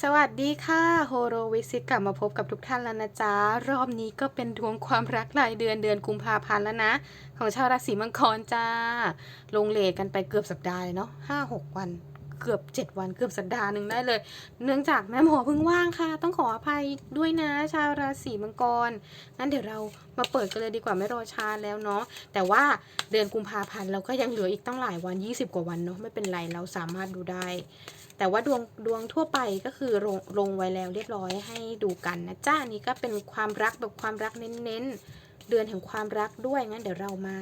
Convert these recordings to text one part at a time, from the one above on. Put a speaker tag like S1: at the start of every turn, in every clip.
S1: สวัสดีค่ะโฮโรวิซิตกลับมาพบกับทุกท่านแล้วนะจ๊ะ รอบนี้ก็เป็นดวงความรักรายเดือนเดือนกุมภาพันธ์แล้วนะ ของชาวราศีมังกรจ้า ลงเลกันไปเกือบสัปดาห์เลยเนาะห้าหกวันเกือบ 7 วันเกือบสัปดาห์หนึ่งได้เลย เนื่องจากแม่หมอเพิ่งว่างค่ะ ต้องขออภัยด้วยนะชาวราศีมังกรงั้นเดี๋ยวเรามาเปิดกันเลยดีกว่าไม่รอช้าแล้วเนาะแต่ว่าเดือนกุมภาพันธ์เราก็ยังเหลืออีกตั้งหลายวัน 20 กว่าวันเนาะไม่เป็นไรเราสามารถดูได้ แต่ว่าดวงดวงทั่วไปก็คือลงลงไว้แล้วเรียบร้อยให้ดูกันนะจ้านี่ก็เป็นความรักแบบความรักเน้นๆ เดือนแห่งความรักด้วยงั้นเดี๋ยวเรามา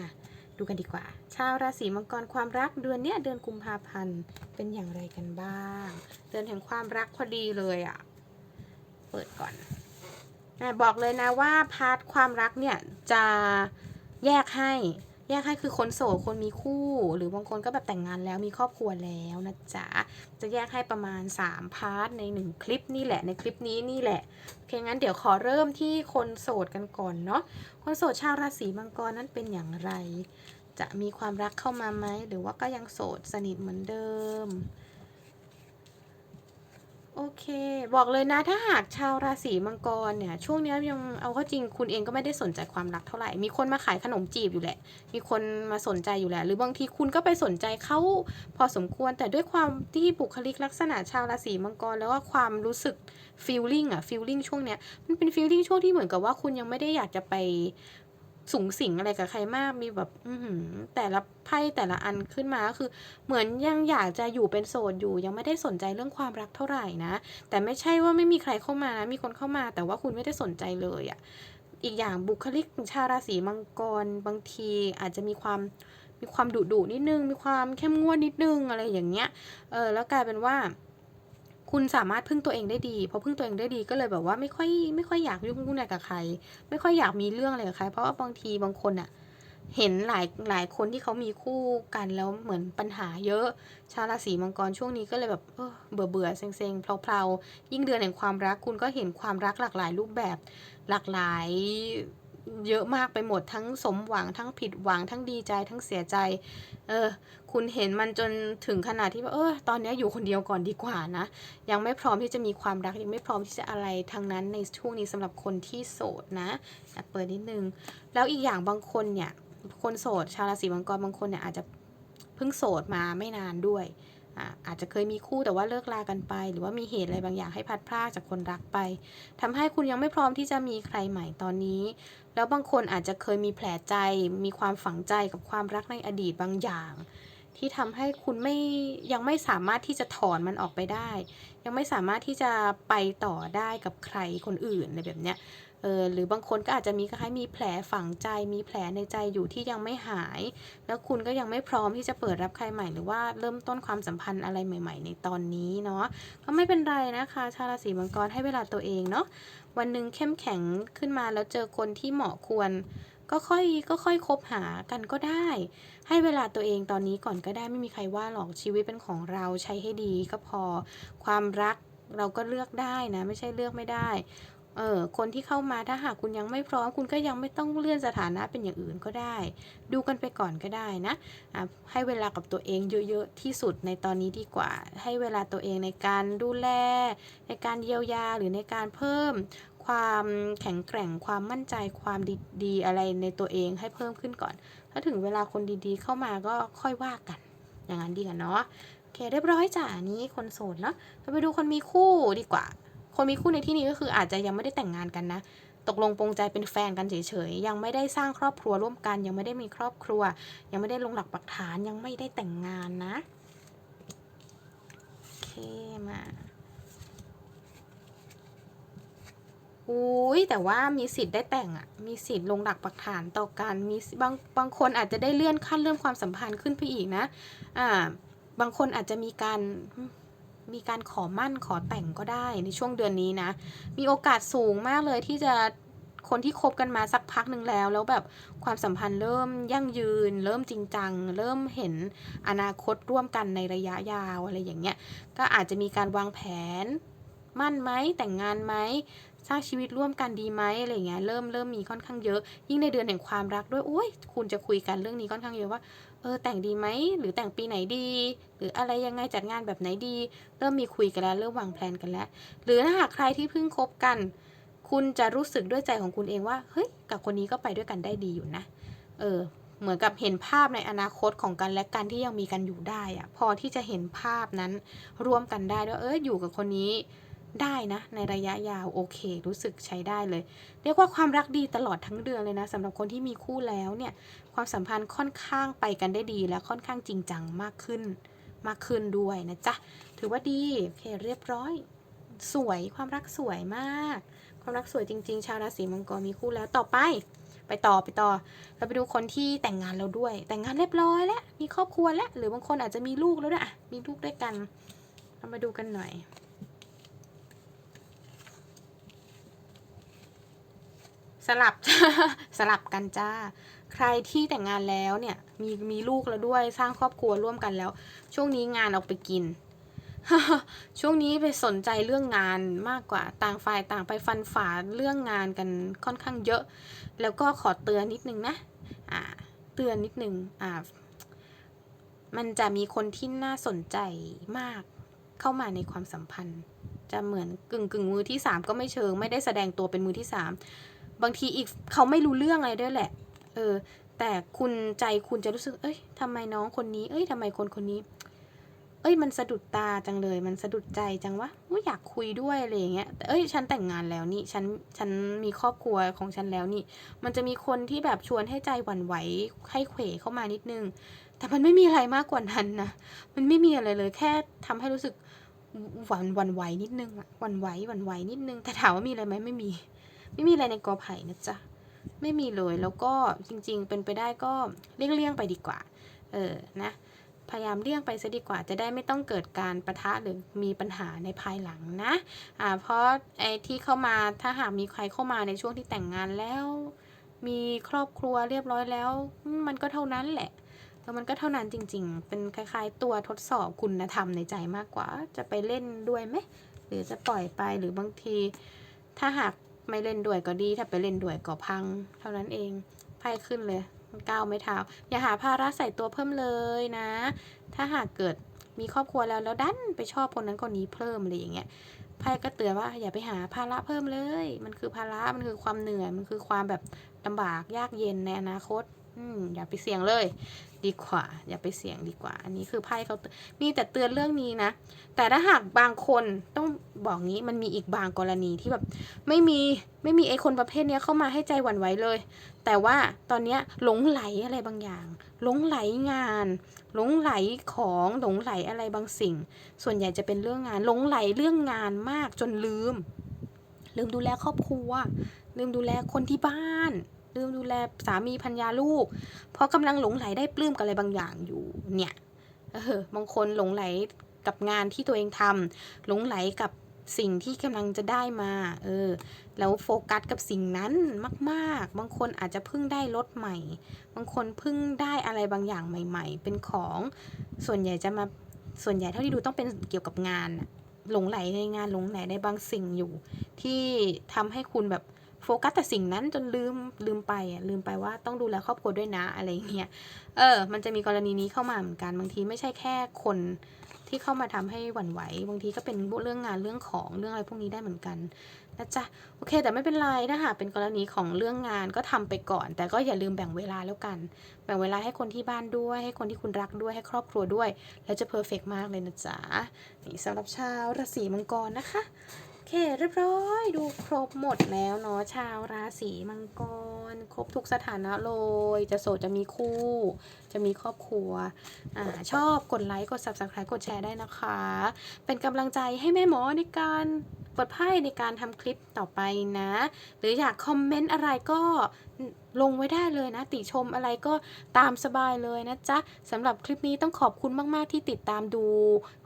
S1: ดูกันดีกว่า ชาวราศีมังกรความรักเดือนเนี้ยเดือนกุมภาพันธ์เป็นอย่างไรกันบ้าง เดือนแห่งความรักพอดีเลยอะ่ะ เปิดก่อนอะบอกเลยนะว่าพาร์ทความรักเนี่ยจะแยกให้ แยกให้คือคนโสดคนมีคู่ หรือบางคนก็แบบแต่งงานแล้วมีครอบครัวแล้วนะจ๊ะ จะแยกให้ประมาณ 3 พาร์ทใน 1 คลิปนี่แหละในคลิปนี้นี่แหละ โอเค งั้นเดี๋ยวขอเริ่มที่คนโสดกันก่อนเนาะ คนโสดชาวราศีมังกรนั้นเป็นอย่างไร จะมีความรักเข้ามาไหม หรือว่าก็ยังโสดสนิทเหมือนเดิม โอเค บอกเลยนะถ้าหากชาวราศีมังกรเนี่ย ช่วงนี้ยังเอาเข้าจริงคุณเองก็ไม่ได้สนใจความรักเท่าไหร่ มีคนมาขายขนมจีบอยู่แหละ มีคนมาสนใจอยู่แหละ หรือบางทีคุณก็ไปสนใจเขาพอสมควร แต่ด้วยความที่บุคลิกลักษณะชาวราศีมังกร แล้วว่าความรู้สึก feeling อะ feeling ช่วงเนี้ยมันเป็น feeling ช่วงที่เหมือนกับว่าคุณยังไม่ได้อยากจะไป สูงสิงอะไรกับใครมากมีแบบ อืแต่ละไพ่แต่ละอันขึ้นมาก็คือ เหมือนยังอยากจะอยู่เป็นโสดอยู่ ยังไม่ได้สนใจเรื่องความรักเท่าไหร่นะ แต่ไม่ใช่ว่าไม่มีใครเข้ามานะมีคนเข้ามาแต่ว่าคุณไม่ได้สนใจเลยอะ่ะอีกอย่างบุคลิกชาวราศีมังกรบางทีอาจจะมีความมีความดุดุนิดนึง มีความเข้มงวดนิดนึงอะไรอย่างเงี้ยเออแล้วกลายเป็นว่า คุณสามารถพึ่งตัวเองได้ดีพอพึ่งตัวเองได้ดีก็เลยแบบว่าไม่ค่อยไม่ค่อยอยากยุ่งวุ่นวายกับใคร ไม่ค่อยอยากมีเรื่องอะไรกับใคร เพราะว่าบางทีบางคนอะเห็นหลายหลายคนที่เขามีคู่กันแล้วเหมือนปัญหาเยอะ ชาวราศีมังกรช่วงนี้ก็เลยแบบเบื่อเบื่อเซ็งเซ็งเพลาๆยิ่งเดือนแห่งความรักคุณก็เห็นความรักหลากหลายรูปแบบหลากหลาย เยอะมากไปหมดทั้งสมหวังทั้งผิดหวังทั้งดีใจทั้งเสียใจ เออ คุณเห็นมันจนถึงขนาดที่ว่าเออตอนนี้อยู่คนเดียวก่อนดีกว่านะ ยังไม่พร้อมที่จะมีความรักยังไม่พร้อมที่จะอะไรทางนั้นในช่วงนี้สำหรับคนที่โสดนะอากเปิดนิดนึง แล้วอีกอย่างบางคนเนี่ย คนโสดชาวราศีมังกรบางคนเนี่ยอาจจะเพิ่งโสดมาไม่นานด้วย อาจจะเคยมีคู่แต่ว่าเลิกลากันไป หรือว่ามีเหตุอะไรบางอย่างให้พัดพรากจากคนรักไปทำให้คุณยังไม่พร้อมที่จะมีใครใหม่ตอนนี้ แล้วบางคนอาจจะเคยมีแผลใจ มีความฝังใจกับความรักในอดีตบางอย่าง ที่ทำให้คุณไม่ยังไม่สามารถที่จะถอนมันออกไปได้ ยังไม่สามารถที่จะไปต่อได้กับใครคนอื่นอะไรแบบเนี้ย เออหรือบางคนก็อาจจะมีคล้ายมีแผลฝังใจ มีแผลในใจอยู่ที่ยังไม่หาย แล้วคุณก็ยังไม่พร้อมที่จะเปิดรับใครใหม่หรือว่าเริ่มต้นความสัมพันธ์อะไรใหม่ ๆ ในตอนนี้เนาะก็ไม่เป็นไรนะคะ ชาวราศีมังกรให้เวลาตัวเองเนาะวันหนึ่งเข้มแข็งขึ้นมาแล้วเจอคนที่เหมาะควรก็ค่อยก็ค่อยคบหากันก็ได้ ให้เวลาตัวเองตอนนี้ก่อนก็ได้ไม่มีใครว่าหรอกชีวิตเป็นของเราใช้ให้ดีก็พอความรักเราก็เลือกได้นะ ไม่ใช่เลือกไม่ได้ เออคนที่เข้ามาถ้าหากคุณยังไม่พร้อม คุณก็ยังไม่ต้องเลื่อนสถานะเป็นอย่างอื่นก็ได้ ดูกันไปก่อนก็ได้นะอะให้เวลากับตัวเองเยอะๆที่สุดในตอนนี้ดีกว่า ให้เวลาตัวเองในการดูแล ในการเยียวยาหรือในการเพิ่มความแข็งแกร่งความมั่นใจความดีๆอะไรในตัวเองให้เพิ่มขึ้นก่อน ถ้าถึงเวลาคนดีๆเข้ามาก็ค่อยว่ากัน อย่างนั้นดีกันเนาะโอเคเรียบร้อยจ้ะนนี้คนโสดเนาะเราไปดูคนมีคู่ดีกว่า คนมีคู่ในที่นี้ก็คืออาจจะยังไม่ได้แต่งงานกันนะ ตกลงปรงใจเป็นแฟนกันเฉยๆ ยังไม่ได้สร้างครอบครัวร่วมกัน ยังไม่ได้มีครอบครัว ยังไม่ได้ลงหลักปักฐาน ยังไม่ได้แต่งงานนะ โอเคมาอุ้ยแต่ว่ามีสิทธิ์ได้แต่งอะมีสิทธิ์ลงหลักปักฐานต่อกัน มีบางบางคนอาจจะได้เลื่อนขั้นเรื่องความสัมพันธ์ขึ้นไปอีกนะ อ่า บางคนอาจจะมีการ มีการขอมั่นขอแต่งก็ได้ในช่วงเดือนนี้นะ มีโอกาสสูงมากเลยที่จะคนที่คบกันมาสักพักหนึ่งแล้ว แล้วแบบความสัมพันธ์เริ่มยั่งยืน เริ่มจริงจัง เริ่มเห็นอนาคตร่วมกันในระยะยาวอะไรอย่างเงี้ยก็อาจจะมีการวางแผน มั่นไหมแต่งงานไหมสร้างชีวิตร่วมกันดีไหมอะไรเงี้ยเริ่มเริ่มมีค่อนข้างเยอะ ยิ่งในเดือนแห่งความรักด้วยโอ้ยคุณจะคุยกันเรื่องนี้ค่อนข้างเยอะว่า เออแต่งดีไหมหรือแต่งปีไหนดี หรืออะไรยังไงจัดงานแบบไหนดี เริ่มมีคุยกันแล้วเริ่มวางแผนกันแล้ว หรือถ้าหากใครที่เพิ่งคบกัน คุณจะรู้สึกด้วยใจของคุณเองว่าเฮ้ยกับคนนี้ก็ไปด้วยกันได้ดีอยู่นะ เออ เหมือนกับเห็นภาพในอนาคตของกันและกันที่ยังมีกันอยู่ได้อะพอที่จะเห็นภาพนั้นร่วมกันได้ด้วยเอออยู่กับคนนี้ ได้นะในระยะยาวโอเค รู้สึกใช้ได้เลย เรียกว่าความรักดีตลอดทั้งเดือนเลยนะสำหรับคนที่มีคู่แล้วเนี่ยความสัมพันธ์ค่อนข้างไปกันได้ดีและค่อนข้างจริงจังมากขึ้น มากขึ้นด้วยนะจ๊ะถือว่าดีโอเคเรียบร้อย สวยความรักสวยมาก ความรักสวยจริง ๆ ชาวราศีมังกรมีคู่แล้วต่อไป ไปต่อไปต่อ เราไปดูคนที่แต่งงานแล้วด้วย แต่งงานเรียบร้อยแล้วมีครอบครัวแล้วหรือบางคนอาจจะมีลูกแล้วด้วยอะมีลูกด้วยกันเรามาดูกันหน่อย ลับสลับกันจ้า ใครที่แต่งงานแล้วเนี่ยมีมีลูกแล้วด้วยสร้างครอบครัวร่วมกันแล้ว ช่วงนี้งานออกไปกิน ช่วงนี้ไปสนใจเรื่องงานมากกว่าต่างฝ่ายต่างไปฟันฝ่าเรื่องงานกันค่อนข้างเยอะ แล้วก็ขอเตือนนิดนึงนะอ่าเตือนนิดนึงอ่ามันจะมีคนที่น่าสนใจมากเข้ามาในความสัมพันธ์ จะเหมือนกึ่งกึ่งมือที่สามก็ไม่เชิง ไม่ได้แสดงตัวเป็นมือที่สาม บางทีอีกเขาไม่รู้เรื่องอะไรด้วยแหละ เออ แต่คุณใจคุณจะรู้สึก เอ้ยทำไมน้องคนนี้ เอ้ยทำไมคนคนนี้ เอ้ย มันสะดุดตาจังเลย มันสะดุดใจจังวะอยากคุยด้วยอะไรอย่างเงี้ยแต่เอ้ย ฉันแต่งงานแล้วนี่ ฉัน ฉันมีครอบครัวของฉันแล้วนี่ มันจะมีคนที่แบบชวนให้ใจหวั่นไหว ให้เขวเข้ามานิดนึง แต่มันไม่มีอะไรมากกว่านั้นนะ มันไม่มีอะไรเลย แค่ทำให้รู้สึกหวั่นหวั่นไหวนิดนึงอะหวั่นไหวหวั่นไหวนิดนึง แต่ถามว่ามีอะไรไหมไม่มี ไม่มีอะไรในกอไผ่นะจ๊ะ ไม่มีเลย แล้วก็จริงๆ เป็นไปได้ก็เลี่ยงๆไปดีกว่า เออ นะ พยายามเลี่ยงไปซะดีกว่า จะได้ไม่ต้องเกิดการประทะหรือมีปัญหาในภายหลังนะ อ่า เพราะไอ้ที่เข้ามาถ้าหากมีใครเข้ามาในช่วงที่แต่งงานแล้ว มีครอบครัวเรียบร้อยแล้วมมันก็เท่านั้นแหละแล้วมันก็เท่านั้นจริง ๆ เป็นคล้าย ๆ ตัวทดสอบคุณธรรมในใจมากกว่า จะไปเล่นด้วยไหม หรือจะปล่อยไป หรือบางที ถ้าหาก ไม่เล่นด้วยก็ดี ถ้าไปเล่นด้วยก็พัง เท่านั้นเองไพ่ขึ้นเลยก้าวไม่เท้า อย่าหาภาระใส่ตัวเพิ่มเลยนะ ถ้าหากเกิดมีครอบครัวแล้วแล้วดันไปชอบคนนั้นคนนี้เพิ่มอะไรอย่างเงี้ยไพ่ก็เตือนว่าอย่าไปหาภาระเพิ่มเลย มันคือภาระมันคือความเหนื่อย มันคือความแบบลำบากยากเย็นในอนาคต อืมอย่าไปเสี่ยงเลย ดีกว่า อย่าไปเสี่ยงดีกว่า อันนี้คือไพ่เขามีแต่เตือนเรื่องนี้นะ แต่ถ้าหากบางคนต้องบอกงี้มันมีอีกบางกรณีที่แบบไม่มีไม่มีไอ้คนประเภทนี้เข้ามาให้ใจหวั่นไหวเลย แต่ว่าตอนเนี้ยหลงไหลอะไรบางอย่าง หลงไหลงาน หลงไหลของหลงไหลอะไรบางสิ่ง ส่วนใหญ่จะเป็นเรื่องงาน หลงไหลเรื่องงานมากจนลืม ลืมดูแลครอบครัวลืมดูแลคนที่บ้าน ลืมดูแลสามีพัญญาลูก เพราะกำลังหลงไหลได้ปลื้มกับอะไรบางอย่างอยู่เนี่ยเออบางคนหลงไหลกับงานที่ตัวเองทำหลงไหลกับสิ่งที่กำลังจะได้มา เออ แล้วโฟกัสกับสิ่งนั้นมาก ๆ บางคนอาจจะเพิ่งได้รถใหม่ บางคนเพิ่งได้อะไรบางอย่างใหม่ ๆ เป็นของ ส่วนใหญ่จะมา ส่วนใหญ่เท่าที่ดูต้องเป็นเกี่ยวกับงาน หลงไหลในงาน หลงไหลในบางสิ่งอยู่ ที่ทำให้คุณแบบ โฟกัสแต่สิ่งนั้นจนลืมลืมไปอะลืมไปว่าต้องดูแลครอบครัวด้วยนะอะไรเงี้ยเออ มันจะมีกรณีนี้เข้ามาเหมือนกันบางทีไม่ใช่แค่คนที่เข้ามาทำให้หวั่นไหว บางทีก็เป็นเรื่องงานเรื่องของเรื่องอะไรพวกนี้ได้เหมือนกันนะจ๊ะโอเค แต่ไม่เป็นไรถ้าหากเป็นกรณีของเรื่องงานก็ทำไปก่อน แต่ก็อย่าลืมแบ่งเวลาแล้วกัน แบ่งเวลาให้คนที่บ้านด้วย ให้คนที่คุณรักด้วยให้ครอบครัวด้วย แล้วจะเพอร์เฟกมากเลยนะจ๊ะนี่สำหรับชาวราศีมังกรนะคะ เคเรียบร้อยดูครบหมดแล้วเนาะชาวราศีมังกร ครบทุกสถานะเลยจะโสดจะมีคู่ จะมีครอบครัวอ่าชอบกดไลค์กด subscribe กดแชร์ได้นะคะ เป็นกำลังใจให้แม่หมอในการ ปิดไพ่ในการทำคลิปต่อไปนะ หรืออยากคอมเมนต์อะไรก็ลงไว้ได้เลยนะ ติชมอะไรก็ตามสบายเลยนะจ๊ะสำหรับคลิปนี้ต้องขอบคุณมาก ๆ ที่ติดตามดู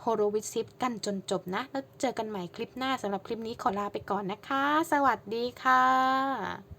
S1: h o r o w วิ s ิ p กันจนจบนะ แล้วเจอกันใหม่คลิปหน้าสำหรับคลิปนี้ขอลาไปก่อนนะคะ สวัสดีค่ะ